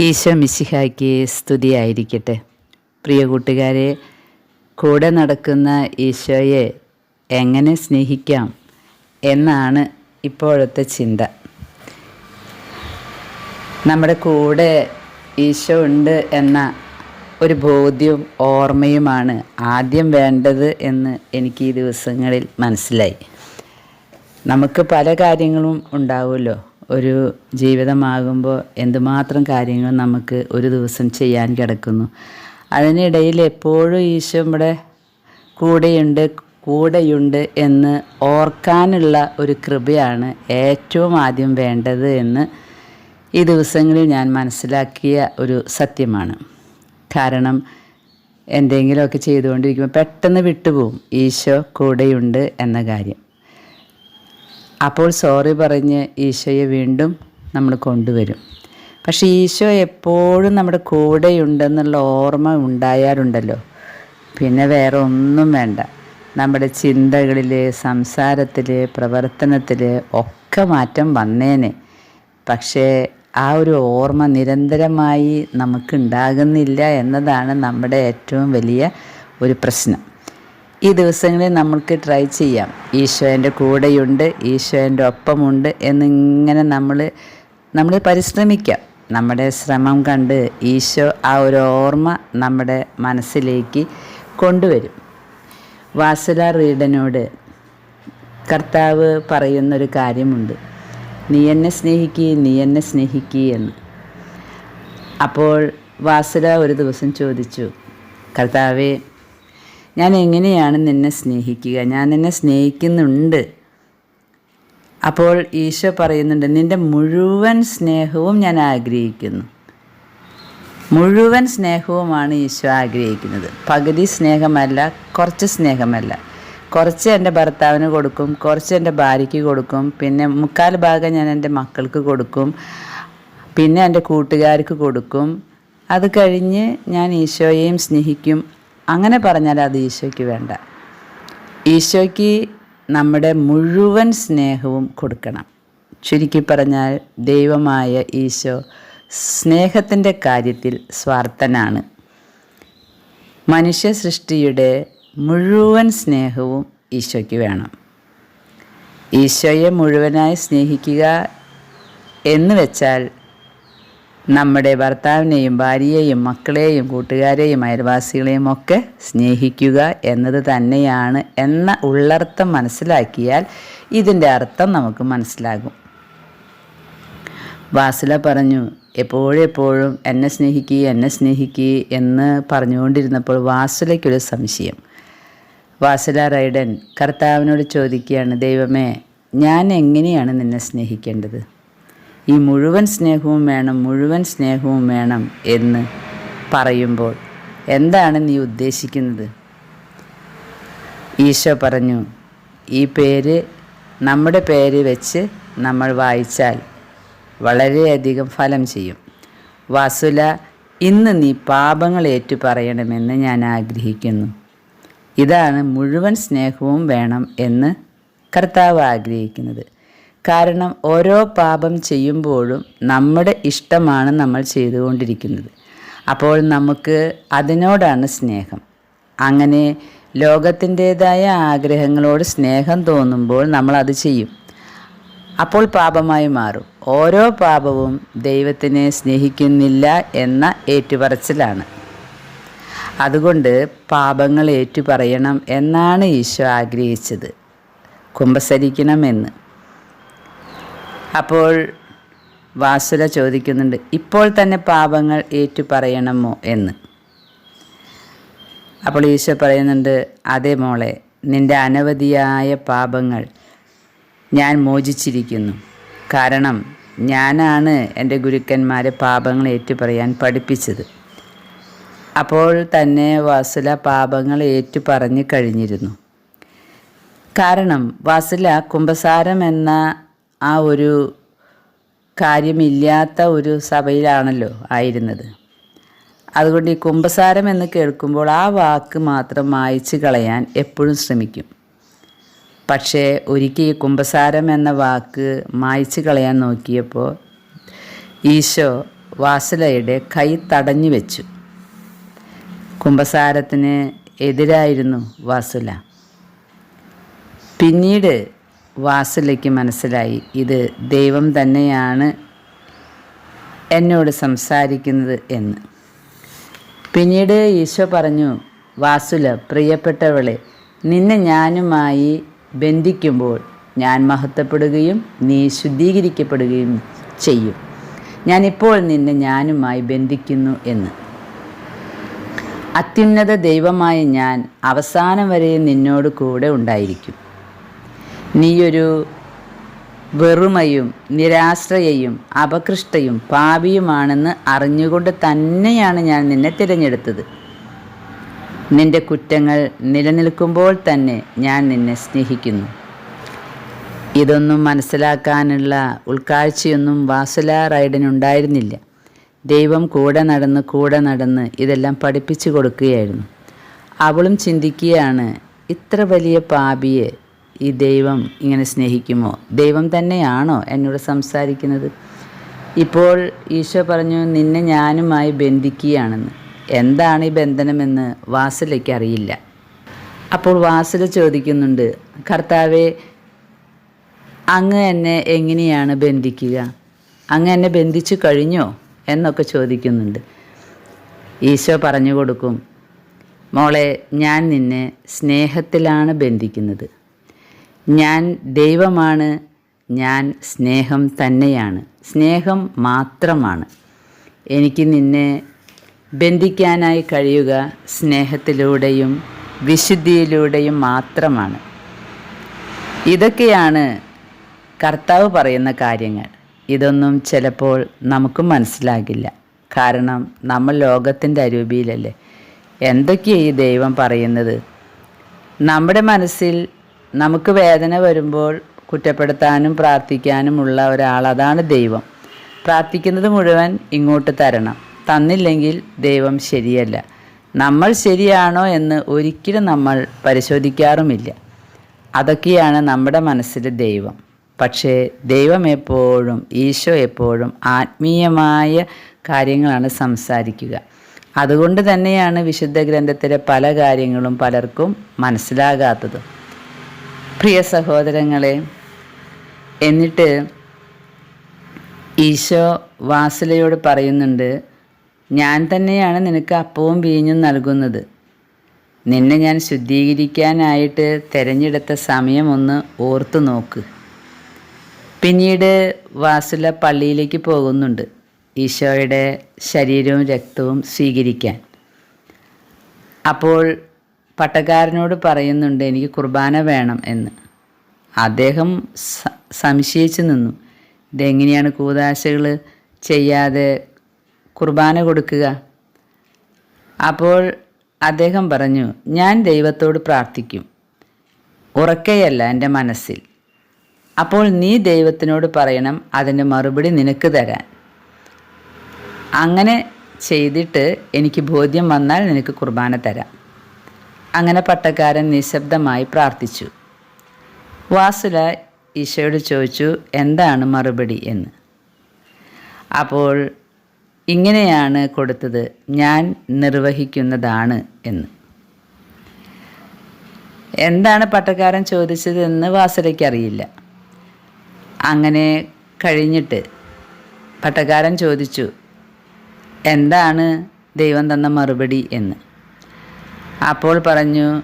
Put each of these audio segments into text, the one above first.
ഈശോ മിശിഹായ്ക്ക് സ്തുതിയായിരിക്കട്ടെ. പ്രിയ കൂട്ടുകാരെ കൂടെ നടക്കുന്ന ഈശോയെ എങ്ങനെ സ്നേഹിക്കാം എന്നാണ് ഇപ്പോഴത്തെ ചിന്ത. നമ്മുടെ കൂടെ ഈശോ ഉണ്ട് എന്ന ഒരു ബോധ്യവും ഓർമ്മയുമാണ് ആദ്യം വേണ്ടത് എന്ന് എനിക്ക് ഈ ദിവസങ്ങളിൽ മനസ്സിലായി. നമുക്ക് പല കാര്യങ്ങളും ഉണ്ടാവുമല്ലോ. ഒരു ജീവിതമാകുമ്പോൾ എന്തുമാത്രം കാര്യങ്ങൾ നമുക്ക് ഒരു ദിവസം ചെയ്യാൻ കിടക്കുന്നു. അതിനിടയിൽ എപ്പോഴും ഈശോ ഇവിടെ കൂടെയുണ്ട് കൂടെയുണ്ട് എന്ന് ഓർക്കാനുള്ള ഒരു കൃപയാണ് ഏറ്റവും ആദ്യം വേണ്ടത് എന്ന് ഈ ദിവസങ്ങളിൽ ഞാൻ മനസ്സിലാക്കിയ ഒരു സത്യമാണ്. കാരണം എന്തെങ്കിലുമൊക്കെ ചെയ്തുകൊണ്ടിരിക്കുമ്പോൾ പെട്ടെന്ന് വിട്ടുപോകും. ഈശോ കൂടെയുണ്ട് എന്ന കാര്യം. അപ്പോൾ സോറി പറഞ്ഞ് ഈശോയെ വീണ്ടും നമ്മൾ കൊണ്ടുവരും. പക്ഷേ ഈശോ എപ്പോഴും നമ്മുടെ കൂടെയുണ്ടെന്നുള്ള ഓർമ്മ ഉണ്ടായാലുണ്ടല്ലോ. പിന്നെ വേറെ ഒന്നും വേണ്ട. നമ്മുടെ ചിന്തകളിൽ സംസാരത്തിൽ പ്രവർത്തനത്തിൽ ഒക്കെ മാറ്റം വന്നേനെ. പക്ഷേ ആ ഒരു ഓർമ്മ നിരന്തരമായി നമുക്കുണ്ടാകുന്നില്ല എന്നതാണ് നമ്മുടെ ഏറ്റവും വലിയ ഒരു പ്രശ്നം. ഈ ദിവസങ്ങളിൽ നമ്മൾക്ക് ട്രൈ ചെയ്യാം. ഈശോ എന്റെ കൂടെയുണ്ട് ഈശോ എന്റെ ഒപ്പമുണ്ട് എന്നിങ്ങനെ നമ്മൾ നമ്മൾ പരിശ്രമിക്കാം. നമ്മുടെ ശ്രമം കണ്ട് ഈശോ ആ ഒരു ഓർമ്മ നമ്മുടെ മനസ്സിലേക്ക് കൊണ്ടുവരും. വാസുല റീഡനോട് കർത്താവ് പറയുന്നൊരു കാര്യമുണ്ട്. നീ എന്നെ സ്നേഹിക്കുക നീ എന്നെ സ്നേഹിക്കുക എന്ന്. അപ്പോൾ വാസുല ഒരു ദിവസം ചോദിച്ചു കർത്താവേ ഞാൻ എങ്ങനെയാണ് നിന്നെ സ്നേഹിക്കുക? ഞാൻ നിന്നെ സ്നേഹിക്കുന്നുണ്ട്. അപ്പോൾ ഈശോ പറയുന്നുണ്ട് നിന്റെ മുഴുവൻ സ്നേഹവും ഞാൻ ആഗ്രഹിക്കുന്നു. മുഴുവൻ സ്നേഹവുമാണ് ഈശോ ആഗ്രഹിക്കുന്നത്. പകുതി സ്നേഹമല്ല കുറച്ച് സ്നേഹമല്ല. കുറച്ച് എന്റെ ഭർത്താവിന് കൊടുക്കും കുറച്ച് എന്റെ ഭാര്യയ്ക്ക് കൊടുക്കും പിന്നെ മുക്കാൽ ഭാഗം ഞാൻ എന്റെ മക്കൾക്ക് കൊടുക്കും പിന്നെ എന്റെ കൂട്ടുകാർക്ക് കൊടുക്കും. അത് കഴിഞ്ഞ് ഞാൻ ഈശോയെയും സ്നേഹിക്കും. അങ്ങനെ പറഞ്ഞാൽ അത് ഈശോയ്ക്ക് വേണ്ട. ഈശോയ്ക്ക് നമ്മുടെ മുഴുവൻ സ്നേഹവും കൊടുക്കണം. ചുരുക്കി പറഞ്ഞാൽ ദൈവമായ ഈശോ സ്നേഹത്തിന്റെ കാര്യത്തിൽ സ്വാർത്ഥനാണ്. മനുഷ്യ സൃഷ്ടിയുടെ മുഴുവൻ സ്നേഹവും ഈശോയ്ക്ക് വേണം. ഈശോയെ മുഴുവനായി സ്നേഹിക്കുക എന്ന് വെച്ചാൽ നമ്മുടെ ഭർത്താവിനെയും ഭാര്യയെയും മക്കളെയും കൂട്ടുകാരെയും അയൽവാസികളെയും ഒക്കെ സ്നേഹിക്കുക എന്നത് തന്നെയാണ് എന്ന ഉള്ളർത്ഥം മനസ്സിലാക്കിയാൽ ഇതിന്റെ അർത്ഥം നമുക്ക് മനസ്സിലാകും. വാസുല പറഞ്ഞു എപ്പോഴെപ്പോഴും എപ്പോഴും എന്നെ സ്നേഹിക്കി എന്നെ സ്നേഹിക്കി എന്ന് പറഞ്ഞുകൊണ്ടിരുന്നപ്പോൾ വാസുലയ്ക്കൊരു സംശയം. വാസുല റൈഡൻ കർത്താവിനോട് ചോദിക്കുകയാണ് ദൈവമേ ഞാൻ എങ്ങനെയാണ് നിന്നെ സ്നേഹിക്കേണ്ടത്? ഈ മുഴുവൻ സ്നേഹവും വേണം മുഴുവൻ സ്നേഹവും വേണം എന്ന് പറയുമ്പോൾ എന്താണ് നീ ഉദ്ദേശിക്കുന്നത്? ഈശോ പറഞ്ഞു ഈ പേര് നമ്മുടെ പേര് വെച്ച് നമ്മൾ വായിച്ചാൽ വളരെയധികം ഫലം ചെയ്യും. വസുല ഇന്ന് നീ പാപങ്ങൾ ഏറ്റു പറയണമെന്ന് ഞാൻ ആഗ്രഹിക്കുന്നു. ഇതാണ് മുഴുവൻ സ്നേഹവും വേണം എന്ന് കർത്താവ് ആഗ്രഹിക്കുന്നത്. കാരണം ഓരോ പാപം ചെയ്യുമ്പോഴും നമ്മുടെ ഇഷ്ടമാണ് നമ്മൾ ചെയ്തുകൊണ്ടിരിക്കുന്നത്. അപ്പോൾ നമുക്ക് അതിനോടാണ് സ്നേഹം. അങ്ങനെ ലോകത്തിന്റേതായ ആഗ്രഹങ്ങളോട് സ്നേഹം തോന്നുമ്പോൾ നമ്മൾ അത് ചെയ്യും. അപ്പോൾ പാപമായി മാറും. ഓരോ പാപവും ദൈവത്തിനെ സ്നേഹിക്കുന്നില്ല എന്ന ഏറ്റുപറച്ചിലാണ്. അതുകൊണ്ട് പാപങ്ങൾ ഏറ്റുപറയണം എന്നാണ് ഈശോ ആഗ്രഹിച്ചത്. കുമ്പസരിക്കണമെന്ന്. അപ്പോൾ വാസുല ചോദിക്കുന്നുണ്ട് ഇപ്പോൾ തന്നെ പാപങ്ങൾ ഏറ്റു പറയണമോ എന്ന്? അപ്പോൾ ഈശോ പറയുന്നുണ്ട് അതേ മോളെ നിന്റെ അനവധിയായ പാപങ്ങൾ ഞാൻ മോചിച്ചിരിക്കുന്നു. കാരണം ഞാനാണ് എന്റെ ഗുരുക്കന്മാരെ പാപങ്ങൾ ഏറ്റുപറയാൻ പഠിപ്പിച്ചത്. അപ്പോൾ തന്നെ വാസുല പാപങ്ങൾ ഏറ്റു പറഞ്ഞു കഴിഞ്ഞിരുന്നു. കാരണം വാസുല കുംഭസാരം എന്ന ആ ഒരു കാര്യമില്ലാത്ത ഒരു സഭയിലാണല്ലോ ആയിരുന്നത്. അതുകൊണ്ട് ഈ കുംഭസാരം എന്ന് കേൾക്കുമ്പോൾ ആ വാക്ക് മാത്രം മായ്ച്ചു കളയാൻ എപ്പോഴും ശ്രമിക്കും. പക്ഷേ ഒരിക്കൽ ഈ കുംഭസാരം എന്ന വാക്ക് മായച്ചു കളയാൻ നോക്കിയപ്പോൾ ഈശോ വാസലയുടെ കൈ തടഞ്ഞു വെച്ചു. കുംഭസാരത്തിന് എതിരായിരുന്നു വാസുല. പിന്നീട് വാസുലയ്ക്ക് മനസ്സിലായി. ഇത് ദൈവം തന്നെയാണ് എന്നോട് സംസാരിക്കുന്നത് എന്ന്. പിന്നീട് ഈശോ പറഞ്ഞു വാസുല പ്രിയപ്പെട്ടവളെ നിന്നെ ഞാനുമായി ബന്ധിക്കുമ്പോൾ ഞാൻ മഹത്വപ്പെടുകയും നീ ശുദ്ധീകരിക്കപ്പെടുകയും ചെയ്യും. ഞാനിപ്പോൾ നിന്നെ ഞാനുമായി ബന്ധിക്കുന്നു എന്ന്. അത്യുന്നത ദൈവമായ ഞാൻ അവസാനം വരെ നിന്നോട് കൂടെ ഉണ്ടായിരിക്കും. നീയൊരു വെറുമയും നിരാശ്രയയും അപകൃഷ്ടയും പാപിയുമാണെന്ന് അറിഞ്ഞുകൊണ്ട് തന്നെയാണ് ഞാൻ നിന്നെ തിരഞ്ഞെടുത്തത്. നിന്റെ കുറ്റങ്ങൾ നിലനിൽക്കുമ്പോൾ തന്നെ ഞാൻ നിന്നെ സ്നേഹിക്കുന്നു. ഇതൊന്നും മനസ്സിലാക്കാനുള്ള ഉൾക്കാഴ്ചയൊന്നും വാസുല റൈഡനുണ്ടായിരുന്നില്ല ദൈവം കൂടെ നടന്ന് കൂടെ നടന്ന് ഇതെല്ലാം പഠിപ്പിച്ചു കൊടുക്കുകയായിരുന്നു. അവളും ചിന്തിക്കുകയാണ് ഇത്ര വലിയ പാപിയെ ഈ ദൈവം ഇങ്ങനെ സ്നേഹിക്കുമോ? ദൈവം തന്നെയാണോ എന്നോട് സംസാരിക്കുന്നത്? ഇപ്പോൾ ഈശോ പറഞ്ഞു നിന്നെ ഞാനുമായി ബന്ധിക്കുകയാണെന്ന്. എന്താണ് ഈ ബന്ധനമെന്ന് വാസലയ്ക്ക് അറിയില്ല. അപ്പോൾ വാസല ചോദിക്കുന്നുണ്ട് കർത്താവെ അങ്ങ് എന്നെ എങ്ങനെയാണ് ബന്ധിക്കുക? അങ്ങ് എന്നെ ബന്ധിച്ചു കഴിഞ്ഞോ? എന്നൊക്കെ ചോദിക്കുന്നുണ്ട്. ഈശോ പറഞ്ഞു കൊടുക്കും മോളെ ഞാൻ നിന്നെ സ്നേഹത്തിലാണ് ബന്ധിക്കുന്നത്. ഞാൻ ദൈവമാണ് ഞാൻ സ്നേഹം തന്നെയാണ്. സ്നേഹം മാത്രമാണ്. എനിക്ക് നിന്നെ ബന്ധിക്കാനായി കഴിയുക സ്നേഹത്തിലൂടെയും വിശുദ്ധിയിലൂടെയും മാത്രമാണ്. ഇതൊക്കെയാണ് കർത്താവ് പറയുന്ന കാര്യങ്ങൾ. ഇതൊന്നും ചിലപ്പോൾ നമുക്ക് മനസ്സിലാകില്ല. കാരണം നമ്മൾ ലോകത്തിന്റെ അരൂപിയിലല്ലേ. എന്തൊക്കെയാണ് ഈ ദൈവം പറയുന്നത്? നമ്മുടെ മനസ്സിൽ നമുക്ക് വേദന വരുമ്പോൾ കുറ്റപ്പെടുത്താനും പ്രാർത്ഥിക്കാനുമുള്ള ഒരാൾ അതാണ് ദൈവം. പ്രാർത്ഥിക്കുന്നത് മുഴുവൻ ഇങ്ങോട്ട് തരണം. തന്നില്ലെങ്കിൽ ദൈവം ശരിയല്ല. നമ്മൾ ശരിയാണോ എന്ന് ഒരിക്കലും നമ്മൾ പരിശോധിക്കാറുമില്ല. അതൊക്കെയാണ് നമ്മുടെ മനസ്സിലെ ദൈവം. പക്ഷേ ദൈവം എപ്പോഴും ഈശോ എപ്പോഴും ആത്മീയമായ കാര്യങ്ങളാണ് സംസാരിക്കുക. അതുകൊണ്ട് തന്നെയാണ് വിശുദ്ധ ഗ്രന്ഥത്തിലെ പല കാര്യങ്ങളും പലർക്കും മനസ്സിലാകാത്തത്. പ്രിയ സഹോദരങ്ങളെ എന്നിട്ട് ഈശോ വാസുലയോട് പറയുന്നുണ്ട് ഞാൻ തന്നെയാണ് നിനക്ക് അപ്പവും വീഞ്ഞും നൽകുന്നത്. നിന്നെ ഞാൻ ശുദ്ധീകരിക്കാനായിട്ട് തിരഞ്ഞെടുത്ത സമയമൊന്ന് ഓർത്തു നോക്ക്. പിന്നീട് വാസുല പള്ളിയിലേക്ക് പോകുന്നുണ്ട് ഈശോയുടെ ശരീരവും രക്തവും സ്വീകരിക്കാൻ. അപ്പോൾ പട്ടക്കാരനോട് പറയുന്നുണ്ട് എനിക്ക് കുർബാന വേണം എന്ന്. അദ്ദേഹം സംശയിച്ചു നിന്നു. ഇതെങ്ങനെയാണ് കൂതാശകൾ ചെയ്യാതെ കുർബാന കൊടുക്കുക? അപ്പോൾ അദ്ദേഹം പറഞ്ഞു ഞാൻ ദൈവത്തോട് പ്രാർത്ഥിക്കും. ഉറക്കെയല്ല എന്റെ മനസ്സിൽ. അപ്പോൾ നീ ദൈവത്തിനോട് പറയണം അതിന്റെ മറുപടി നിനക്ക് തരാൻ. അങ്ങനെ ചെയ്തിട്ട് എനിക്ക് ബോധ്യം വന്നാൽ നിനക്ക് കുർബാന തരാം. അങ്ങനെ പട്ടക്കാരൻ നിശബ്ദമായി പ്രാർത്ഥിച്ചു. വാസുല ഈശോയോട് ചോദിച്ചു എന്താണ് മറുപടി എന്ന്? അപ്പോൾ ഇങ്ങനെയാണ് കൊടുത്തത്. ഞാൻ നിർവഹിക്കുന്നതാണ് എന്ന്. എന്താണ് പട്ടക്കാരൻ ചോദിച്ചതെന്ന് വാസുലയ്ക്കറിയില്ല. അങ്ങനെ കഴിഞ്ഞിട്ട്. പട്ടക്കാരൻ ചോദിച്ചു എന്താണ് ദൈവം തന്ന മറുപടി എന്ന്? അപ്പോൾ പറഞ്ഞു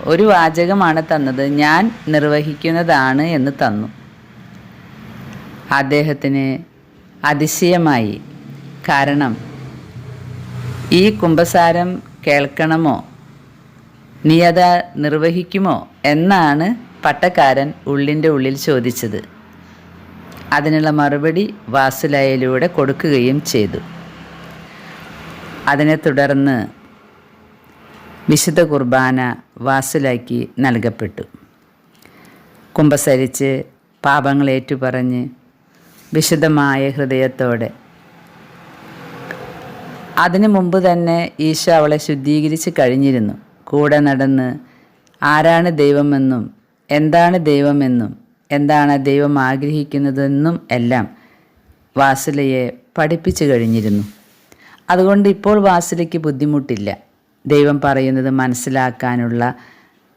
ഒരു വാചകമാണ് തന്നത്. ഞാൻ നിർവഹിക്കുന്നതാണ് എന്ന് തന്നു. അദ്ദേഹത്തിന് അതിശയമായി. കാരണം ഈ കുംഭസാരം കേൾക്കണമോ? നീ അത് നിർവഹിക്കുമോ? എന്നാണ് പട്ടക്കാരൻ ഉള്ളിന്റെ ഉള്ളിൽ ചോദിച്ചത്. അതിനുള്ള മറുപടി വാസുലയിലൂടെ കൊടുക്കുകയും ചെയ്തു. അതിനെ തുടർന്ന് വിശുദ്ധ കുർബാന വാസിലാക്കി നൽകപ്പെട്ടു. കുമ്പസരിച്ച് പാപങ്ങൾ ഏറ്റുപറഞ്ഞ് വിശുദ്ധമായ ഹൃദയത്തോടെ. അതിനു മുമ്പ് തന്നെ ഈശോ അവളെ ശുദ്ധീകരിച്ച് കഴിഞ്ഞിരുന്നു. കൂടെ നടന്ന് ആരാണ് ദൈവമെന്നും എന്താണ് ദൈവമെന്നും എന്താണ് ദൈവം ആഗ്രഹിക്കുന്നതെന്നും എല്ലാം വാസിലയെ പഠിപ്പിച്ചു കഴിഞ്ഞിരുന്നു. അതുകൊണ്ട് ഇപ്പോൾ വാസിലയ്ക്ക് ബുദ്ധിമുട്ടില്ല. ദൈവം പറയുന്നത് മനസ്സിലാക്കാനുള്ള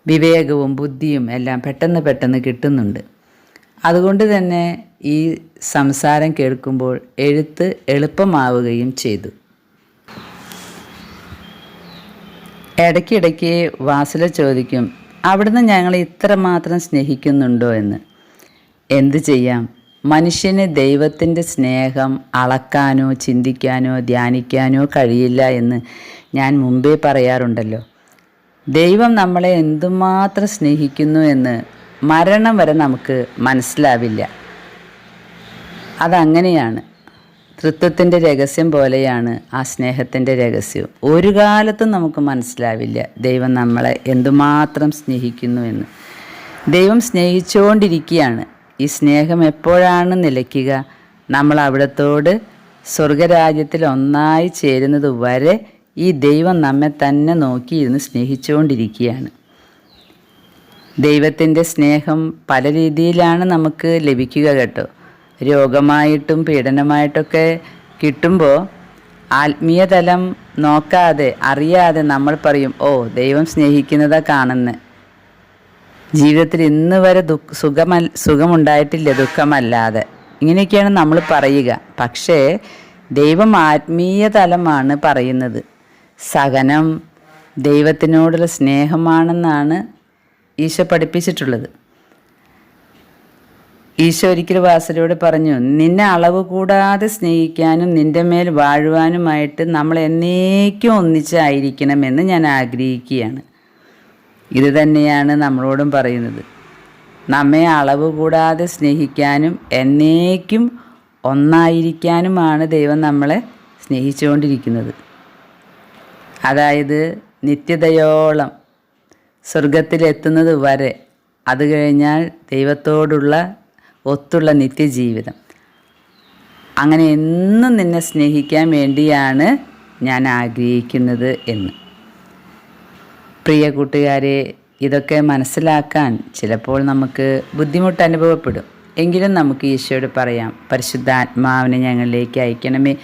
വിവേകവും ബുദ്ധിയും എല്ലാം പെട്ടെന്ന് പെട്ടെന്ന് കിട്ടുന്നുണ്ട്. അതുകൊണ്ട് തന്നെ ഈ സംസാരം കേൾക്കുമ്പോൾ എഴുത്ത് എളുപ്പമാവുകയും ചെയ്തു. ഇടയ്ക്കിടയ്ക്ക് വാസല ചോദിക്കും അവിടുന്ന് ഞങ്ങളെ ഇത്രമാത്രം സ്നേഹിക്കുന്നുണ്ടോ എന്ന്? എന്തു ചെയ്യാം? മനുഷ്യന് ദൈവത്തിന്റെ സ്നേഹം അളക്കാനോ ചിന്തിക്കാനോ ധ്യാനിക്കാനോ കഴിയില്ല എന്ന് ഞാൻ മുമ്പേ പറയാറുണ്ടല്ലോ. ദൈവം നമ്മളെ എന്തുമാത്രം സ്നേഹിക്കുന്നു എന്ന് മരണം വരെ നമുക്ക് മനസ്സിലാവില്ല. അതങ്ങനെയാണ്. തൃത്വത്തിന്റെ രഹസ്യം പോലെയാണ് ആ സ്നേഹത്തിന്റെ രഹസ്യം. ഒരു കാലത്തും നമുക്ക് മനസ്സിലാവില്ല ദൈവം നമ്മളെ എന്തുമാത്രം സ്നേഹിക്കുന്നു എന്ന്. ദൈവം സ്നേഹിച്ചുകൊണ്ടിരിക്കുകയാണ് ഈ സ്നേഹം എപ്പോഴാണ് നിലയ്ക്കുക? നമ്മൾ അവിടത്തോട് സ്വർഗരാജ്യത്തിൽ ഒന്നായി ചേരുന്നത് വരെ ഈ ദൈവം നമ്മെ തന്നെ നോക്കിയിരുന്ന് സ്നേഹിച്ചുകൊണ്ടിരിക്കുകയാണ്. ദൈവത്തിന്റെ സ്നേഹം പല രീതിയിലാണ് നമുക്ക് ലഭിക്കുക കേട്ടോ. രോഗമായിട്ടും പീഡനമായിട്ടൊക്കെ കിട്ടുമ്പോൾ ആത്മീയതലം നോക്കാതെ അറിയാതെ നമ്മൾ പറയും ഓ ദൈവം സ്നേഹിക്കുന്നതാ കാണുന്ന. ജീവിതത്തിൽ ഇന്ന് വരെ ദുഃഖ സുഖമ സുഖമുണ്ടായിട്ടില്ല ദുഃഖമല്ലാതെ. ഇങ്ങനെയൊക്കെയാണ് നമ്മൾ പറയുക. പക്ഷേ ദൈവം ആത്മീയ തലമാണ് പറയുന്നത്. സഹനം ദൈവത്തിനോടുള്ള സ്നേഹമാണെന്നാണ് ഈശോ പഠിപ്പിച്ചിട്ടുള്ളത്. ഈശോ ഒരിക്കൽ വാസരോട് പറഞ്ഞു നിന്നെ അളവ് കൂടാതെ സ്നേഹിക്കാനും നിന്റെ മേൽ വാഴുവാനുമായിട്ട് നമ്മൾ എന്നേക്കും ഒന്നിച്ചായിരിക്കണമെന്ന് ഞാൻ ആഗ്രഹിക്കുകയാണ്. ഇത് തന്നെയാണ് നമ്മളോടും പറയുന്നത്. നമ്മെ അളവ് കൂടാതെ സ്നേഹിക്കാനും എന്നേക്കും ഒന്നായിരിക്കാനുമാണ് ദൈവം നമ്മളെ സ്നേഹിച്ചുകൊണ്ടിരിക്കുന്നത്. അതായത് നിത്യതയോളം സ്വർഗത്തിലെത്തുന്നത് വരെ അത് കഴിഞ്ഞാൽ ദൈവത്തോടുള്ള ഒത്തുള്ള നിത്യജീവിതം. അങ്ങനെ എന്നും നിന്നെ സ്നേഹിക്കാൻ വേണ്ടിയാണ് ഞാൻ ആഗ്രഹിക്കുന്നത് എന്ന്. പ്രിയ കൂട്ടുകാരെ ഇതൊക്കെ മനസ്സിലാക്കാൻ ചിലപ്പോൾ നമുക്ക് ബുദ്ധിമുട്ട് അനുഭവപ്പെടും. എങ്കിലും നമുക്ക് ഈശോയോട് പറയാം പരിശുദ്ധാത്മാവിനെ ഞങ്ങളിലേക്ക് അയക്കണമേ.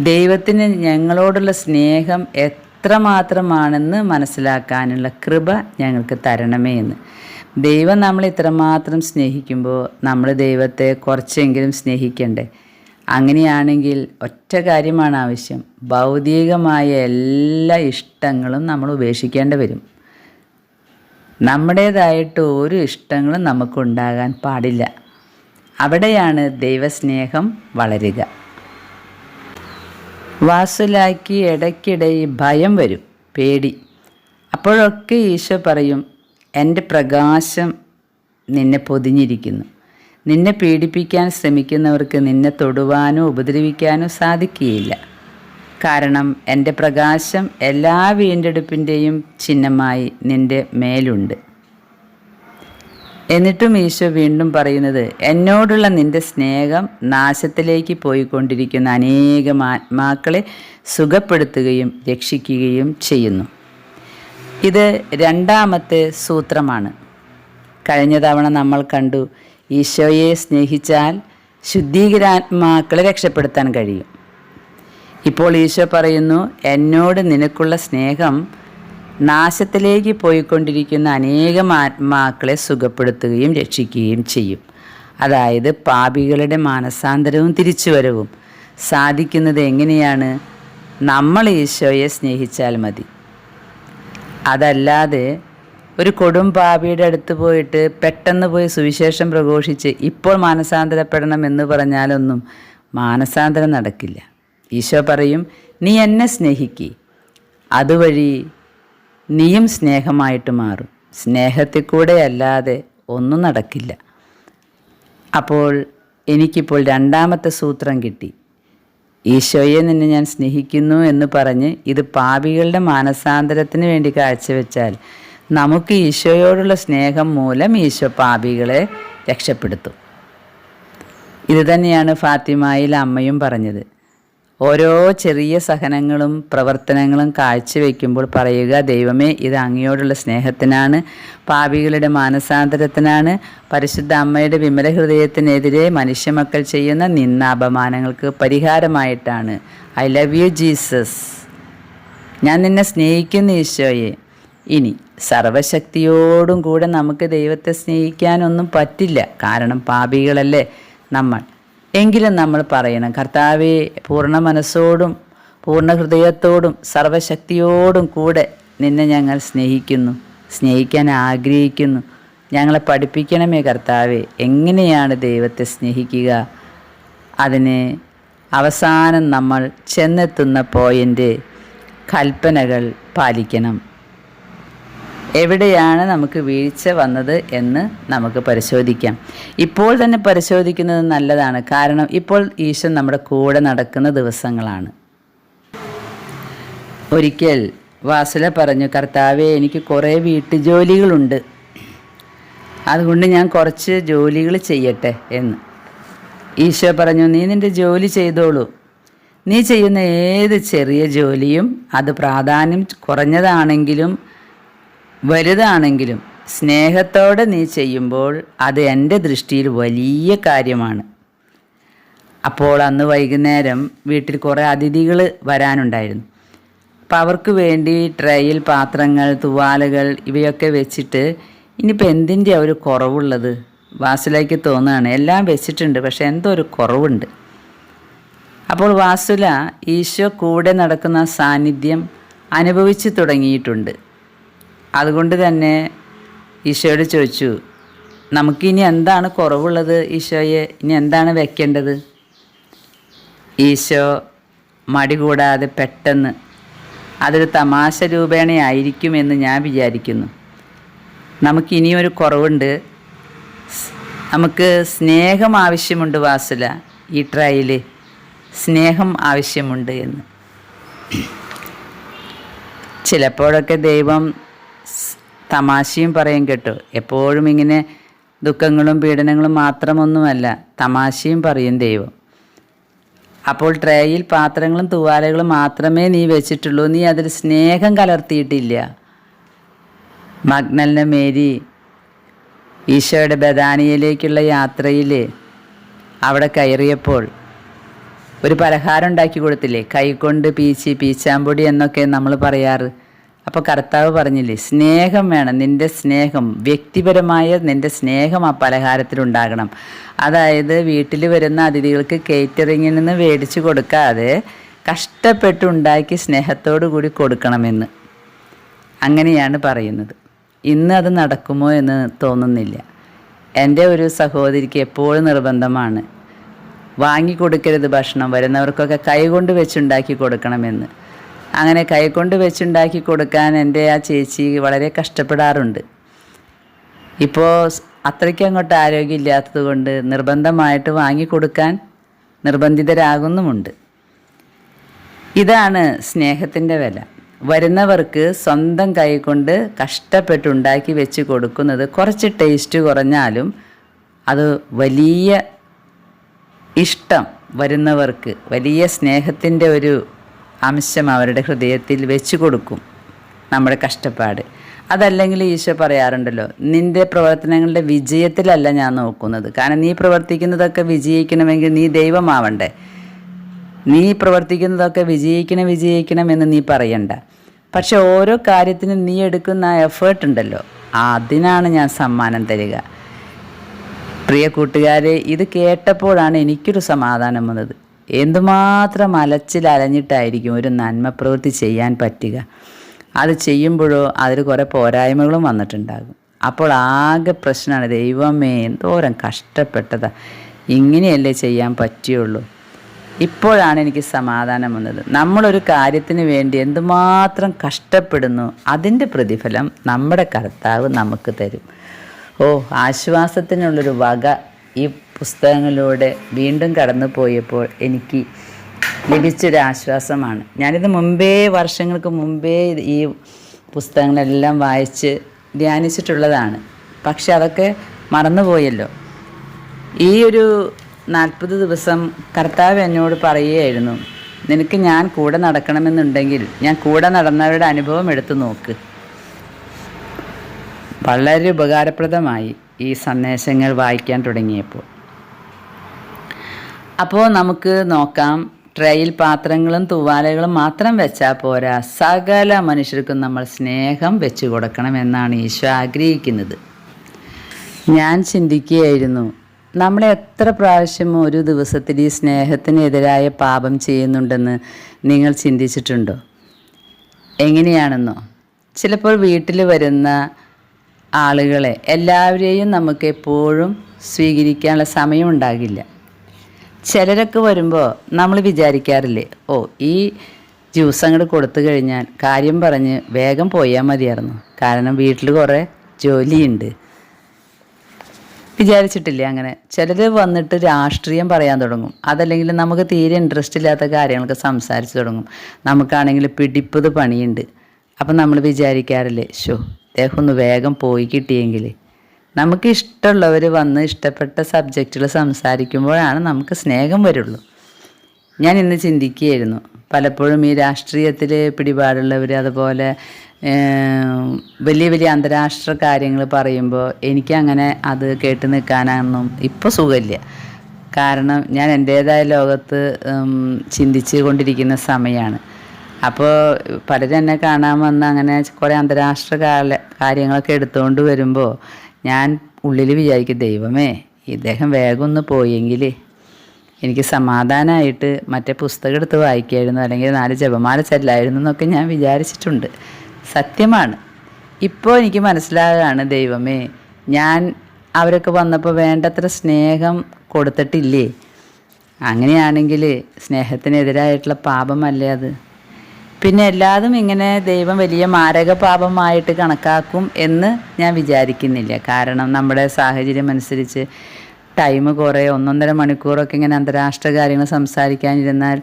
ദൈവത്തിന് ഞങ്ങളോടുള്ള സ്നേഹം എത്രമാത്രമാണെന്ന് മനസ്സിലാക്കാനുള്ള കൃപ ഞങ്ങൾക്ക് തരണമേ എന്ന്. ദൈവം നമ്മൾ ഇത്രമാത്രം സ്നേഹിക്കുമ്പോൾ നമ്മൾ ദൈവത്തെ കുറച്ചെങ്കിലും സ്നേഹിക്കണ്ടേ? അങ്ങനെയാണെങ്കിൽ ഒറ്റ കാര്യമാണ് ആവശ്യം. ഭൗതികമായ എല്ലാ ഇഷ്ടങ്ങളും നമ്മൾ ഉപേക്ഷിക്കേണ്ടി വരും. നമ്മുടേതായിട്ട് ഒരു ഇഷ്ടങ്ങളും നമുക്കുണ്ടാകാൻ പാടില്ല. അവിടെയാണ് ദൈവസ്നേഹം വളരുക. വാസുലാക്കി ഇടയ്ക്കിടെ ഭയം വരും പേടി. അപ്പോഴൊക്കെ ഈശോ പറയും എന്റെ പ്രകാശം നിന്നെ പൊതിഞ്ഞിരിക്കുന്നു. നിന്നെ പീഡിപ്പിക്കാൻ ശ്രമിക്കുന്നവർക്ക് നിന്നെ തൊടുവാനോ ഉപദ്രവിക്കാനോ സാധിക്കുകയില്ല. കാരണം എന്റെ പ്രകാശം എല്ലാ വീണ്ടെടുപ്പിന്റെയും ചിഹ്നമായി നിന്റെ മേലുണ്ട്. എന്നിട്ടും ഈശോ വീണ്ടും പറയുന്നത് എന്നോടുള്ള നിന്റെ സ്നേഹം നാശത്തിലേക്ക് പോയിക്കൊണ്ടിരിക്കുന്ന അനേകം ആത്മാക്കളെ സുഖപ്പെടുത്തുകയും രക്ഷിക്കുകയും ചെയ്യുന്നു. ഇത് രണ്ടാമത്തെ സൂത്രമാണ്. കഴിഞ്ഞ തവണ നമ്മൾ കണ്ടു ഈശോയെ സ്നേഹിച്ചാൽ ശുദ്ധീകരാത്മാക്കളെ രക്ഷപ്പെടുത്താൻ കഴിയും. ഇപ്പോൾ ഈശോ പറയുന്നു എന്നോട് നിനക്കുള്ള സ്നേഹം നാശത്തിലേക്ക് പോയിക്കൊണ്ടിരിക്കുന്ന അനേകം ആത്മാക്കളെ സുഖപ്പെടുത്തുകയും രക്ഷിക്കുകയും ചെയ്യും. അതായത് പാപികളുടെ മാനസാന്തരവും തിരിച്ചുവരവും. സാധിക്കുന്നത് എങ്ങനെയാണ്? നമ്മൾ ഈശോയെ സ്നേഹിച്ചാൽ മതി. അതല്ലാതെ ഒരു കൊടും പാപിയുടെ അടുത്ത് പോയിട്ട് പെട്ടെന്ന് പോയി സുവിശേഷം പ്രഘോഷിച്ച് ഇപ്പോൾ മാനസാന്തരപ്പെടണം എന്ന് പറഞ്ഞാലൊന്നും മാനസാന്തരം നടക്കില്ല. ഈശോ പറയും നീ എന്നെ സ്നേഹിക്കി. അതുവഴി നീയും സ്നേഹമായിട്ട് മാറും. സ്നേഹത്തിൽ കൂടെ അല്ലാതെ ഒന്നും നടക്കില്ല. അപ്പോൾ എനിക്കിപ്പോൾ രണ്ടാമത്തെ സൂത്രം കിട്ടി. ഈശോയെ നിന്നെ ഞാൻ സ്നേഹിക്കുന്നു എന്ന് പറഞ്ഞ് ഇത് പാപികളുടെ മാനസാന്തരത്തിന് വേണ്ടി കാഴ്ചവെച്ചാൽ നമുക്ക് ഈശോയോടുള്ള സ്നേഹം മൂലം ഈശോ പാപികളെ രക്ഷപ്പെടുത്തും. ഇത് തന്നെയാണ് ഫാത്തിമയിൽ അമ്മയും പറഞ്ഞത്. ഓരോ ചെറിയ സഹനങ്ങളും പ്രവർത്തനങ്ങളും കാഴ്ചവെക്കുമ്പോൾ പറയുക ദൈവമേ ഇത് അങ്ങയോടുള്ള സ്നേഹത്തിനാണ് പാപികളുടെ മാനസാന്തരത്തിനാണ് പരിശുദ്ധ അമ്മയുടെ വിമല ഹൃദയത്തിനെതിരെ മനുഷ്യമക്കൾ ചെയ്യുന്ന നിന്നാപമാനങ്ങൾക്ക് പരിഹാരമായിട്ടാണ്. I love you Jesus. ഞാൻ നിന്നെ സ്നേഹിക്കുന്നു ഈശോയെ. ഇനി സർവശക്തിയോടും കൂടെ നമുക്ക് ദൈവത്തെ സ്നേഹിക്കാനൊന്നും പറ്റില്ല. കാരണം പാപികളല്ലേ നമ്മൾ. എങ്കിലും നമ്മൾ പറയണം കർത്താവെ പൂർണ മനസ്സോടും പൂർണ ഹൃദയത്തോടും സർവശക്തിയോടും കൂടെ നിന്നെ ഞങ്ങൾ സ്നേഹിക്കുന്നു സ്നേഹിക്കാൻ ആഗ്രഹിക്കുന്നു. ഞങ്ങളെ പഠിപ്പിക്കണമേ കർത്താവെ. എങ്ങനെയാണ് ദൈവത്തെ സ്നേഹിക്കുക? അതിന് അവസാനം നമ്മൾ ചെന്നെത്തുന്ന പോയിന്റ് കൽപ്പനകൾ പാലിക്കണം. എവിടെയാണ് നമുക്ക് വീഴ്ച വന്നത് എന്ന് നമുക്ക് പരിശോധിക്കാം. ഇപ്പോൾ തന്നെ പരിശോധിക്കുന്നത് നല്ലതാണ്. കാരണം ഇപ്പോൾ ഈശോ നമ്മുടെ കൂടെ നടക്കുന്ന ദിവസങ്ങളാണ്. ഒരിക്കൽ വാസുല പറഞ്ഞു കർത്താവെ എനിക്ക് കുറേ വീട്ടുജോലികളുണ്ട്. അതുകൊണ്ട് ഞാൻ കുറച്ച് ജോലികൾ ചെയ്യട്ടെ എന്ന്. ഈശോ പറഞ്ഞു നീ നിന്റെ ജോലി ചെയ്തോളൂ. നീ ചെയ്യുന്ന ഏത് ചെറിയ ജോലിയും അത് പ്രാധാന്യം കുറഞ്ഞതാണെങ്കിലും വലുതാണെങ്കിലും സ്നേഹത്തോടെ നീ ചെയ്യുമ്പോൾ അത് എന്റെ ദൃഷ്ടിയിൽ വലിയ കാര്യമാണ്. അപ്പോൾ അന്ന് വൈകുന്നേരം വീട്ടിൽ കുറേ അതിഥികൾ വരാനുണ്ടായിരുന്നു. അപ്പോൾ അവർക്ക് വേണ്ടി ട്രേയിൽ പാത്രങ്ങൾ തുവാലകൾ ഇവയൊക്കെ വെച്ചിട്ട് ഇനിയിപ്പോൾ എന്തിന്റെ ഒരു കുറവുള്ളത്? വാസുലയ്ക്ക് തോന്നുകയാണ്. എല്ലാം വെച്ചിട്ടുണ്ട് പക്ഷെ എന്തോ ഒരു കുറവുണ്ട്. അപ്പോൾ വാസുല ഈശോ കൂടെ നടക്കുന്ന സാന്നിധ്യം അനുഭവിച്ചു തുടങ്ങിയിട്ടുണ്ട്. അതുകൊണ്ട് തന്നെ ഈശോയോട് ചോദിച്ചു നമുക്കിനി എന്താണ് കുറവുള്ളത് ഈശോയെ? ഇനി എന്താണ് വെക്കേണ്ടത്? ഈശോ മടി കൂടാതെ പെട്ടെന്ന് അതൊരു തമാശ രൂപേണയായിരിക്കുമെന്ന് ഞാൻ വിചാരിക്കുന്നു. നമുക്കിനിയൊരു കുറവുണ്ട്. നമുക്ക് സ്നേഹം ആവശ്യമുണ്ട് വാസുല ഈ ട്രയൽ സ്നേഹം ആവശ്യമുണ്ട് എന്ന്. ചിലപ്പോഴൊക്കെ ദൈവം തമാശയും പറയും കേട്ടോ. എപ്പോഴും ഇങ്ങനെ ദുഃഖങ്ങളും പീഡനങ്ങളും മാത്രമൊന്നുമല്ല തമാശയും പറയും ദൈവം. അപ്പോൾ ട്രേയിൽ പാത്രങ്ങളും തൂവാലകളും മാത്രമേ നീ വെച്ചിട്ടുള്ളൂ നീ അതിൽ സ്നേഹം കലർത്തിയിട്ടില്ല. മഗ്നലിനെ മേരി ഈശോയുടെ ബദാനിയയിലേക്കുള്ള യാത്രയിൽ അവിടെ കയറിയപ്പോൾ ഒരു പലഹാരം ഉണ്ടാക്കി കൊടുത്തില്ലേ? കൈകൊണ്ട് പീച്ചി പീച്ചാമ്പൊടി എന്നൊക്കെ നമ്മൾ പറയാറ്. അപ്പോൾ കർത്താവ് പറഞ്ഞില്ലേ സ്നേഹം വേണം നിന്റെ സ്നേഹം വ്യക്തിപരമായ നിന്റെ സ്നേഹം ആ പലഹാരത്തിലുണ്ടാകണം. അതായത് വീട്ടിൽ വരുന്ന അതിഥികൾക്ക് കേറ്ററിങ്ങിൽ നിന്ന് മേടിച്ച് കൊടുക്കാതെ കഷ്ടപ്പെട്ടുണ്ടാക്കി സ്നേഹത്തോടു കൂടി കൊടുക്കണമെന്ന്. അങ്ങനെയാണ് പറയുന്നത്. ഇന്ന് അത് നടക്കുമോ എന്ന് തോന്നുന്നില്ല. എന്റെ ഒരു സഹോദരിക്ക് എപ്പോഴും നിർബന്ധമാണ് വാങ്ങിക്കൊടുക്കരുത് ഭക്ഷണം വരുന്നവർക്കൊക്കെ കൈകൊണ്ട് വെച്ചുണ്ടാക്കി കൊടുക്കണമെന്ന്. അങ്ങനെ കൈകൊണ്ട് വെച്ചുണ്ടാക്കി കൊടുക്കാൻ എന്റെ ആ ചേച്ചി വളരെ കഷ്ടപ്പെടാറുണ്ട്. ഇപ്പോൾ അത്രയ്ക്ക് അങ്ങോട്ട് ആരോഗ്യമില്ലാത്തത് കൊണ്ട് നിർബന്ധമായിട്ട് വാങ്ങിക്കൊടുക്കാൻ നിർബന്ധിതരാകുന്നുമുണ്ട്. ഇതാണ് സ്നേഹത്തിന്റെ വില. വരുന്നവർക്ക് സ്വന്തം കൈകൊണ്ട് കഷ്ടപ്പെട്ടുണ്ടാക്കി വെച്ച് കൊടുക്കുന്നത് കുറച്ച് ടേസ്റ്റ് കുറഞ്ഞാലും അത് വലിയ ഇഷ്ടം വരുന്നവർക്ക് വലിയ സ്നേഹത്തിന്റെ ഒരു അംശം അവരുടെ ഹൃദയത്തിൽ വെച്ചു കൊടുക്കും നമ്മുടെ കഷ്ടപ്പാട്. അതല്ലെങ്കിൽ ഈശോ പറയാറുണ്ടല്ലോ നിന്റെ പ്രവർത്തനങ്ങളുടെ വിജയത്തിലല്ല ഞാൻ നോക്കുന്നത്. കാരണം നീ പ്രവർത്തിക്കുന്നതൊക്കെ വിജയിക്കണമെങ്കിൽ നീ ദൈവമാവണ്ടേ. നീ പ്രവർത്തിക്കുന്നതൊക്കെ വിജയിക്കണം വിജയിക്കണം എന്ന് നീ പറയണ്ട. പക്ഷെ ഓരോ കാര്യത്തിനും നീ എടുക്കുന്ന എഫേർട്ട് ഉണ്ടല്ലോ അതിനാണ് ഞാൻ സമ്മാനം തരിക. പ്രിയ കൂട്ടുകാരെ ഇത് കേട്ടപ്പോഴാണ് എനിക്കൊരു സമാധാനം വന്നത്. എന്തുമാത്രം അലച്ചിൽ അലഞ്ഞിട്ടായിരിക്കും ഒരു നന്മ പ്രവൃത്തി ചെയ്യാൻ പറ്റുക? അത് ചെയ്യുമ്പോഴോ അതിൽ കുറേ പോരായ്മകളും വന്നിട്ടുണ്ടാകും. അപ്പോൾ ആകെ പ്രശ്നമാണ് ദൈവമേ എന്തോരം കഷ്ടപ്പെട്ടതാ. ഇങ്ങനെയല്ലേ ചെയ്യാൻ പറ്റുള്ളൂ? ഇപ്പോഴാണ് എനിക്ക് സമാധാനം വന്നത്. നമ്മളൊരു കാര്യത്തിന് വേണ്ടി എന്തുമാത്രം കഷ്ടപ്പെടുന്നു അതിന്റെ പ്രതിഫലം നമ്മുടെ കർത്താവ് നമുക്ക് തരും. ഓ ആശ്വാസത്തിനുള്ളൊരു വക ഈ പുസ്തകങ്ങളിലൂടെ വീണ്ടും കടന്നു പോയപ്പോൾ എനിക്ക് ലഭിച്ചൊരു ആശ്വാസമാണ് ഞാനിത് മുമ്പേ വർഷങ്ങൾക്ക് മുമ്പേ ഈ പുസ്തകങ്ങളെല്ലാം വായിച്ച് ധ്യാനിച്ചിട്ടുള്ളതാണ്. പക്ഷെ അതൊക്കെ മറന്നുപോയല്ലോ. ഈ ഒരു നാൽപ്പത് ദിവസം കർത്താവ് എന്നോട് പറയുകയായിരുന്നു നിനക്ക് ഞാൻ കൂടെ നടക്കണമെന്നുണ്ടെങ്കിൽ ഞാൻ കൂടെ നടന്നവരുടെ അനുഭവം എടുത്തു നോക്ക്. വളരെ ഉപകാരപ്രദമായി ഈ സന്ദേശങ്ങൾ വായിക്കാൻ തുടങ്ങിയപ്പോൾ. അപ്പോൾ നമുക്ക് നോക്കാം. ട്രേയിൽ പാത്രങ്ങളും തൂവാലകളും മാത്രം വെച്ചാൽ പോരാ. സകല മനുഷ്യർക്കും നമ്മൾ സ്നേഹം വെച്ചു കൊടുക്കണം എന്നാണ് ഈശോ ആഗ്രഹിക്കുന്നത്. ഞാൻ ചിന്തിക്കുകയായിരുന്നു നമ്മൾ എത്ര പ്രാവശ്യം ഒരു ദിവസത്തിൽ ഈ സ്നേഹത്തിനെതിരായ പാപം ചെയ്യുന്നുണ്ടെന്ന് നിങ്ങൾ ചിന്തിച്ചിട്ടുണ്ടോ? എങ്ങനെയാണെന്നോ ചിലപ്പോൾ വീട്ടിൽ വരുന്ന ആളുകളെ എല്ലാവരെയും നമുക്ക് എപ്പോഴും സ്വീകരിക്കാനുള്ള സമയം ഉണ്ടാകില്ല ചിലരൊക്കെ വരുമ്പോൾ നമ്മൾ വിചാരിക്കാറില്ലേ ഓ ഈ ജ്യൂസ് അങ്ങോട്ട് കൊടുത്തു കഴിഞ്ഞാൽ കാര്യം പറഞ്ഞ് വേഗം പോയാൽ മതിയായിരുന്നു. കാരണം വീട്ടിൽ കുറേ ജോലിയുണ്ട്. വിചാരിച്ചിട്ടില്ലേ അങ്ങനെ? ചിലർ വന്നിട്ട് രാഷ്ട്രീയം പറയാൻ തുടങ്ങും. അതല്ലെങ്കിൽ നമുക്ക് തീരെ ഇൻട്രസ്റ്റ് ഇല്ലാത്ത കാര്യങ്ങളൊക്കെ സംസാരിച്ച് തുടങ്ങും. നമുക്കാണെങ്കിൽ പിടിപ്പത് പണിയുണ്ട്. അപ്പം നമ്മൾ വിചാരിക്കാറില്ലേ ഷോ അദ്ദേഹം ഒന്ന് വേഗം പോയി കിട്ടിയെങ്കിൽ നമുക്ക് ഇഷ്ടമുള്ളവർ വന്ന് ഇഷ്ടപ്പെട്ട സബ്ജക്റ്റുകൾ സംസാരിക്കുമ്പോഴാണ് നമുക്ക് സ്നേഹം വരുള്ളൂ. ഞാൻ ഇന്ന് ചിന്തിക്കുകയായിരുന്നു. പലപ്പോഴും ഈ രാഷ്ട്രീയത്തിൽ പിടിപാടുള്ളവർ അതുപോലെ വലിയ വലിയ അന്താരാഷ്ട്ര കാര്യങ്ങൾ പറയുമ്പോൾ എനിക്കങ്ങനെ അത് കേട്ട് നിൽക്കാനൊന്നും ഇപ്പോൾ സുഖമില്ല. കാരണം ഞാൻ എന്റേതായ ലോകത്ത് ചിന്തിച്ചു കൊണ്ടിരിക്കുന്ന സമയമാണ് അപ്പോൾ പലരും എന്നെ കാണാൻ വന്ന് അങ്ങനെ കുറേ അന്താരാഷ്ട്ര കാര്യങ്ങളൊക്കെ എടുത്തുകൊണ്ട് വരുമ്പോൾ ഞാൻ ഉള്ളിൽ വിചാരിക്കും ദൈവമേ ഇദ്ദേഹം വേഗം ഒന്ന് പോയെങ്കിൽ എനിക്ക് സമാധാനമായിട്ട് മറ്റേ പുസ്തകം എടുത്ത് വായിക്കായിരുന്നു അല്ലെങ്കിൽ നാല് ജപമാല ചെല്ലായിരുന്നു എന്നൊക്കെ ഞാൻ വിചാരിച്ചിട്ടുണ്ട്. സത്യമാണ്. ഇപ്പോൾ എനിക്ക് മനസ്സിലാകുകയാണ് ദൈവമേ ഞാൻ അവരൊക്കെ വന്നപ്പോൾ വേണ്ടത്ര സ്നേഹം കൊടുത്തിട്ടില്ലേ? അങ്ങനെയാണെങ്കിൽ സ്നേഹത്തിനെതിരായിട്ടുള്ള പാപമല്ലേ അത്? പിന്നെ എല്ലാതും ഇങ്ങനെ ദൈവം വലിയ മാരകപാപമായിട്ട് കണക്കാക്കും എന്ന് ഞാൻ വിചാരിക്കുന്നില്ല. കാരണം നമ്മുടെ സാഹചര്യം അനുസരിച്ച് ടൈം കുറേ ഒന്നൊന്നര മണിക്കൂറൊക്കെ ഇങ്ങനെ അന്താരാഷ്ട്ര കാര്യങ്ങൾ സംസാരിക്കാനിരുന്നാൽ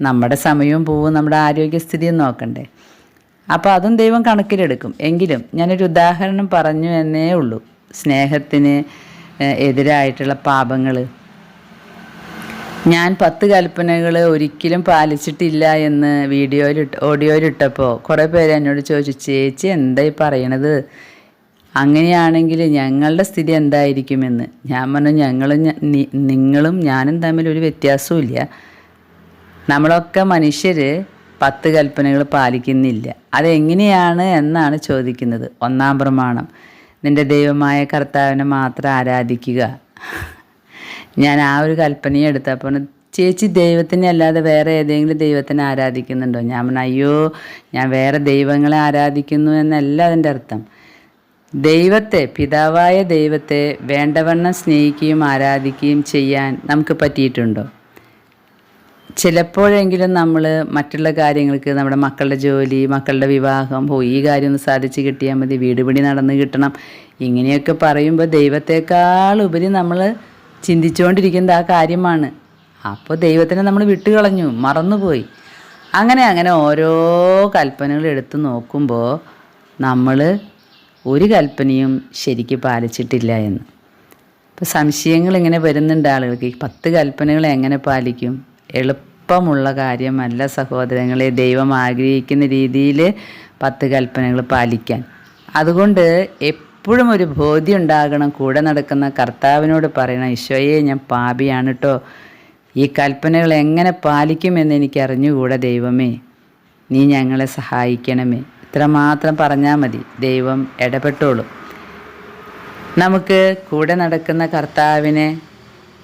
നമ്മുടെ സമയവും പോവും നമ്മുടെ ആരോഗ്യസ്ഥിതിയും നോക്കണ്ടേ. അപ്പോൾ അതും ദൈവം കണക്കിലെടുക്കും. എങ്കിലും ഞാനൊരു ഉദാഹരണം പറഞ്ഞു എന്നേ ഉള്ളൂ. സ്നേഹത്തിന് എതിരായിട്ടുള്ള പാപങ്ങൾ ഞാൻ പത്ത് കൽപ്പനകൾ ഒരിക്കലും പാലിച്ചിട്ടില്ല എന്ന് വീഡിയോയിൽ ഓഡിയോയിലിട്ടപ്പോൾ കുറേ പേര് എന്നോട് ചോദിച്ചു ചേച്ചി എന്തായി പറയണത്? അങ്ങനെയാണെങ്കിൽ ഞങ്ങളുടെ സ്ഥിതി എന്തായിരിക്കുമെന്ന് ഞാൻ പറഞ്ഞു ഞങ്ങളും നിങ്ങളും ഞാനും തമ്മിൽ ഒരു വ്യത്യാസവും നമ്മളൊക്കെ മനുഷ്യർ പത്ത് കൽപ്പനകൾ പാലിക്കുന്നില്ല. അതെങ്ങനെയാണ് എന്നാണ് ചോദിക്കുന്നത്. ഒന്നാം പ്രമാണം. നിന്റെ ദൈവമായ കർത്താവിനെ മാത്രം ആരാധിക്കുക. ഞാൻ ആ ഒരു കൽപ്പനയും എടുത്തപ്പോൾ ചേച്ചി ദൈവത്തിനെ അല്ലാതെ വേറെ ഏതെങ്കിലും ദൈവത്തിനെ ആരാധിക്കുന്നുണ്ടോ? ഞാൻ പറഞ്ഞു അയ്യോ ഞാൻ വേറെ ദൈവങ്ങളെ ആരാധിക്കുന്നു എന്നല്ല അതിന്റെ അർത്ഥം. ദൈവത്തെ പിതാവായ ദൈവത്തെ വേണ്ടവണ്ണം സ്നേഹിക്കുകയും ആരാധിക്കുകയും ചെയ്യാൻ നമുക്ക് പറ്റിയിട്ടുണ്ടോ? ചിലപ്പോഴെങ്കിലും നമ്മൾ മറ്റുള്ള കാര്യങ്ങൾക്ക് നമ്മുടെ മക്കളുടെ ജോലി മക്കളുടെ വിവാഹം ഓ ഈ കാര്യം ഒന്ന് സാധിച്ച് കിട്ടിയാൽ മതി വീട് പിടി നടന്ന് കിട്ടണം ഇങ്ങനെയൊക്കെ പറയുമ്പോൾ ദൈവത്തെക്കാൾ ഉപരി നമ്മൾ ചിന്തിച്ചുകൊണ്ടിരിക്കുന്നത് ആ കാര്യമാണ്. അപ്പോൾ ദൈവത്തിനെ നമ്മൾ വിട്ടുകളഞ്ഞു മറന്നുപോയി. അങ്ങനെ അങ്ങനെ ഓരോ കൽപ്പനകൾ എടുത്ത് നോക്കുമ്പോൾ നമ്മൾ ഒരു കൽപ്പനയും ശരിക്ക് പാലിച്ചിട്ടില്ല എന്ന്. ഇപ്പോൾ സംശയങ്ങൾ ഇങ്ങനെ വരുന്നുണ്ട് ആളുകൾക്ക്. പത്ത് കൽപ്പനകൾ എങ്ങനെ പാലിക്കും? എളുപ്പമുള്ള കാര്യമല്ല സഹോദരങ്ങളെ ദൈവം ആഗ്രഹിക്കുന്ന രീതിയിൽ പത്ത് കൽപ്പനകൾ പാലിക്കാൻ. അതുകൊണ്ട് എപ്പോഴും ഒരു ബോധ്യം ഉണ്ടാകണം കൂടെ നടക്കുന്ന കർത്താവിനോട് പറയണം ഈശോയെ ഞാൻ പാപിയാണ് കേട്ടോ ഈ കൽപ്പനകൾ എങ്ങനെ പാലിക്കുമെന്ന് എനിക്ക് അറിഞ്ഞുകൂടെ ദൈവമേ. നീ ഞങ്ങളെ സഹായിക്കണമേ. ഇത്രമാത്രം പറഞ്ഞാൽ മതി ദൈവം ഇടപെട്ടോളും. നമുക്ക് കൂടെ നടക്കുന്ന കർത്താവിനെ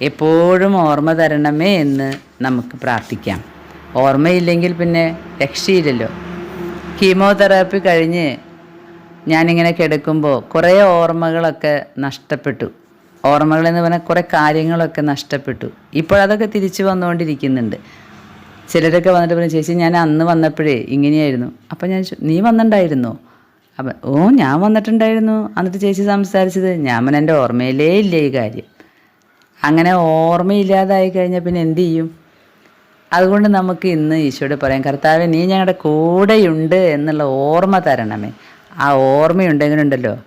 എപ്പോഴും ഓർമ്മ തരണമേ എന്ന് നമുക്ക് പ്രാർത്ഥിക്കാം. ഓർമ്മയില്ലെങ്കിൽ പിന്നെ രക്ഷയില്ലല്ലോ. കീമോതെറാപ്പി കഴിഞ്ഞ് ഞാനിങ്ങനെ കിടക്കുമ്പോൾ കുറേ ഓർമ്മകളൊക്കെ നഷ്ടപ്പെട്ടു. ഓർമ്മകളെന്ന് പറഞ്ഞാൽ കുറേ കാര്യങ്ങളൊക്കെ നഷ്ടപ്പെട്ടു. ഇപ്പോഴതൊക്കെ തിരിച്ചു വന്നുകൊണ്ടിരിക്കുന്നുണ്ട്. ചിലരൊക്കെ വന്നിട്ട് പറഞ്ഞു ചേച്ചി ഞാൻ അന്ന് വന്നപ്പോഴേ ഇങ്ങനെയായിരുന്നു. അപ്പം ഞാൻ നീ വന്നിട്ടുണ്ടായിരുന്നോ? അപ്പം ഓ ഞാൻ വന്നിട്ടുണ്ടായിരുന്നു. എന്നിട്ട് ചേച്ചി സംസാരിച്ചത് ഞാൻ പിന്നെ എന്റെ ഓർമ്മയിലേ ഇല്ല ഈ കാര്യം. അങ്ങനെ ഓർമ്മയില്ലാതായി കഴിഞ്ഞാൽ പിന്നെ എന്ത് ചെയ്യും? അതുകൊണ്ട് നമുക്ക് ഇന്ന് ഈശോയോട് പറയാം കർത്താവ് നീ ഞങ്ങളുടെ കൂടെയുണ്ട് എന്നുള്ള ഓർമ്മ തരണമേ. ആ ഓർമ്മയുണ്ടെങ്കിലുണ്ടല്ലോ.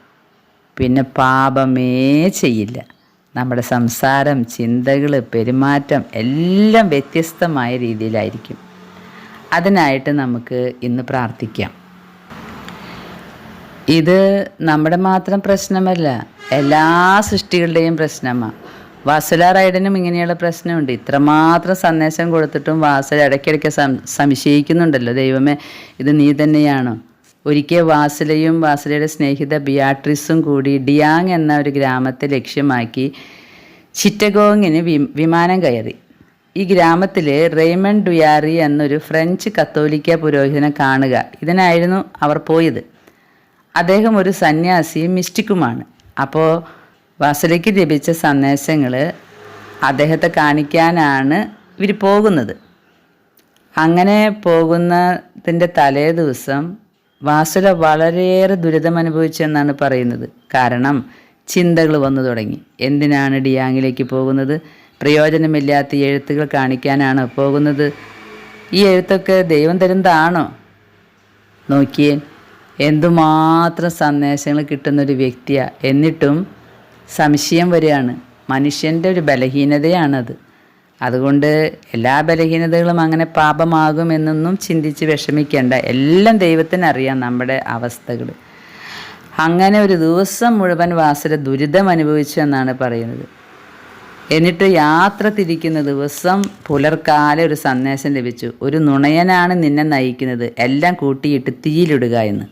പിന്നെ പാപമേ ചെയ്യില്ല. നമ്മുടെ സംസാരം ചിന്തകൾ പെരുമാറ്റം എല്ലാം വ്യത്യസ്തമായ രീതിയിലായിരിക്കും. അതിനായിട്ട് നമുക്ക് ഇന്ന് പ്രാർത്ഥിക്കാം. ഇത് നമ്മുടെ മാത്രം പ്രശ്നമല്ല എല്ലാ സൃഷ്ടികളുടെയും പ്രശ്നമാണ് വാസുല റൈഡനും ഇങ്ങനെയുള്ള പ്രശ്നമുണ്ട്. ഇത്രമാത്രം സന്ദേശം കൊടുത്തിട്ടും വാസുല ഇടയ്ക്കിടയ്ക്ക് സംശയിക്കുന്നുണ്ടല്ലോ. ദൈവമേ ഇത് നീ തന്നെയാണോ? ഒരിക്കൽ വാസലയും വാസലയുടെ സ്നേഹിത ബിയാട്രിസും കൂടി ഡിയാങ് എന്ന ഒരു ഗ്രാമത്തെ ലക്ഷ്യമാക്കി ചിറ്റഗോങ്ങിന് വിമാനം കയറി. ഈ ഗ്രാമത്തിൽ റെയ്മൺ ഡുയാറി എന്നൊരു ഫ്രഞ്ച് കത്തോലിക്ക പുരോഹിതനെ കാണുക. ഇതിനായിരുന്നു അവർ പോയത്. അദ്ദേഹം ഒരു സന്യാസിയും മിസ്റ്റിക്കുമാണ്. അപ്പോൾ വാസലയ്ക്ക് ലഭിച്ച സന്ദേശങ്ങൾ അദ്ദേഹത്തെ കാണിക്കാനാണ് ഇവർ പോകുന്നത്. അങ്ങനെ പോകുന്നതിന്റെ തലേ ദിവസം വാസുല വളരെയേറെ ദുരിതം അനുഭവിച്ചു എന്നാണ് പറയുന്നത്. കാരണം ചിന്തകൾ വന്നു തുടങ്ങി. എന്തിനാണ് ഡിയാങ്ങിലേക്ക് പോകുന്നത്? പ്രയോജനമില്ലാത്ത എഴുത്തുകൾ കാണിക്കാനാണ് പോകുന്നത്? ഈ എഴുത്തൊക്കെ ദൈവം തരുന്നതാണോ? നോക്കിയേ എന്തുമാത്രം സന്ദേശങ്ങൾ കിട്ടുന്നൊരു വ്യക്തിയാണ് എന്നിട്ടും സംശയം വരികയാണ്. മനുഷ്യന്റെ ഒരു ബലഹീനതയാണത്. അതുകൊണ്ട് എല്ലാ ബലഹീനതകളും അങ്ങനെ പാപമാകും എന്നൊന്നും ചിന്തിച്ച് വിഷമിക്കേണ്ട. എല്ലാം ദൈവത്തിനറിയാം നമ്മുടെ അവസ്ഥകൾ അങ്ങനെ ഒരു ദിവസം മുഴുവൻ വാസര ദുരിതം അനുഭവിച്ചു എന്നാണ് പറയുന്നത്. എന്നിട്ട് യാത്ര തിരിക്കുന്ന ദിവസം പുലർക്കാലം ഒരു സന്ദേശം ലഭിച്ചു. ഒരു നുണയനാണ് നിന്നെ നയിക്കുന്നത്. എല്ലാം കൂട്ടിയിട്ട് തീയിലിടുക എന്ന്.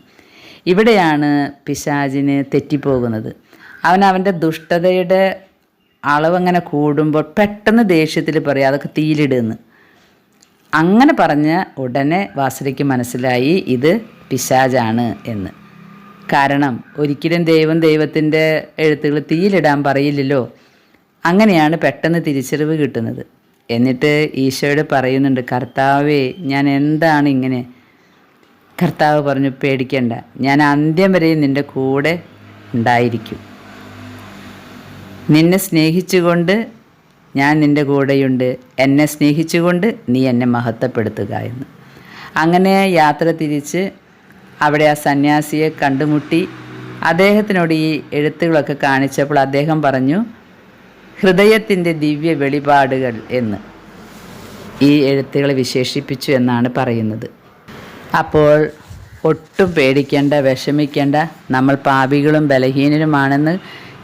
ഇവിടെയാണ് പിശാചിന് തെറ്റിപ്പോകുന്നത്. അവൻ അവന്റെ ദുഷ്ടതയുടെ അളവങ്ങനെ കൂടുമ്പോൾ പെട്ടെന്ന് ദേഷ്യത്തിൽ പറയും അതൊക്കെ തീയിലിടുന്ന്. അങ്ങനെ പറഞ്ഞ ഉടനെ വാസുരയ്ക്ക് മനസ്സിലായി ഇത് പിശാജാണ് എന്ന്. കാരണം ഒരിക്കലും ദൈവം ദൈവത്തിന്റെ എഴുത്തുകൾ തീയിലിടാൻ പറയില്ലല്ലോ. അങ്ങനെയാണ് പെട്ടെന്ന് തിരിച്ചറിവ് കിട്ടുന്നത്. എന്നിട്ട് ഈശോയോട് പറയുന്നുണ്ട് കർത്താവേ ഞാൻ എന്താണ് ഇങ്ങനെ? കർത്താവ് പറഞ്ഞു പേടിക്കണ്ട. ഞാൻ അന്ത്യം വരെയും നിന്റെ കൂടെ ഉണ്ടായിരിക്കും. നിന്നെ സ്നേഹിച്ചുകൊണ്ട് ഞാൻ നിന്റെ കൂടെയുണ്ട്. എന്നെ സ്നേഹിച്ചുകൊണ്ട് നീ എന്നെ മഹത്വപ്പെടുത്തുക എന്ന്. അങ്ങനെ യാത്ര തിരിച്ച് അവിടെ ആ സന്യാസിയെ കണ്ടുമുട്ടി. അദ്ദേഹത്തിനോട് ഈ എഴുത്തുകളൊക്കെ കാണിച്ചപ്പോൾ അദ്ദേഹം പറഞ്ഞു ഹൃദയത്തിന്റെ ദിവ്യ വെളിപാടുകൾ എന്ന്. ഈ എഴുത്തുകളെ വിശേഷിപ്പിച്ചു എന്നാണ് പറയുന്നത്. അപ്പോൾ ഒട്ടും പേടിക്കേണ്ട വിഷമിക്കേണ്ട നമ്മൾ പാപികളും ബലഹീനരുമാണെന്ന്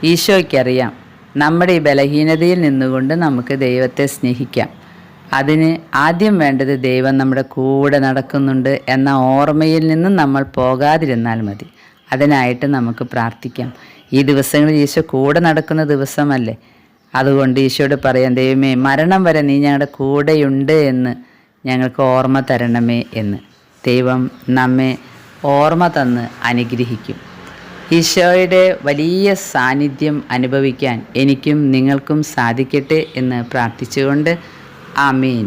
ഈശോയ്ക്കറിയാം. നമ്മുടെ ഈ ബലഹീനതയിൽ നിന്നുകൊണ്ട് നമുക്ക് ദൈവത്തെ സ്നേഹിക്കാം. അതിന് ആദ്യം വേണ്ടത് ദൈവം നമ്മുടെ കൂടെ നടക്കുന്നുണ്ട് എന്ന ഓർമ്മയിൽ നിന്നും നമ്മൾ പോകാതിരുന്നാൽ മതി. അതിനായിട്ട് നമുക്ക് പ്രാർത്ഥിക്കാം. ഈ ദിവസങ്ങളിൽ ഈശോ കൂടെ നടക്കുന്ന ദിവസമല്ലേ? അതുകൊണ്ട് ഈശോയോട് പറയാം ദൈവമേ മരണം വരെ നീ ഞങ്ങളുടെ കൂടെയുണ്ട് എന്ന് ഞങ്ങൾക്ക് ഓർമ്മ തരണമേ എന്ന്. ദൈവം നമ്മെ ഓർമ്മ തന്ന് അനുഗ്രഹിക്കും. ഈശോയുടെ വലിയ സാന്നിധ്യം അനുഭവിക്കാൻ എനിക്കും നിങ്ങൾക്കും സാധിക്കട്ടെ എന്ന് പ്രാർത്ഥിച്ചുകൊണ്ട് ആമീൻ.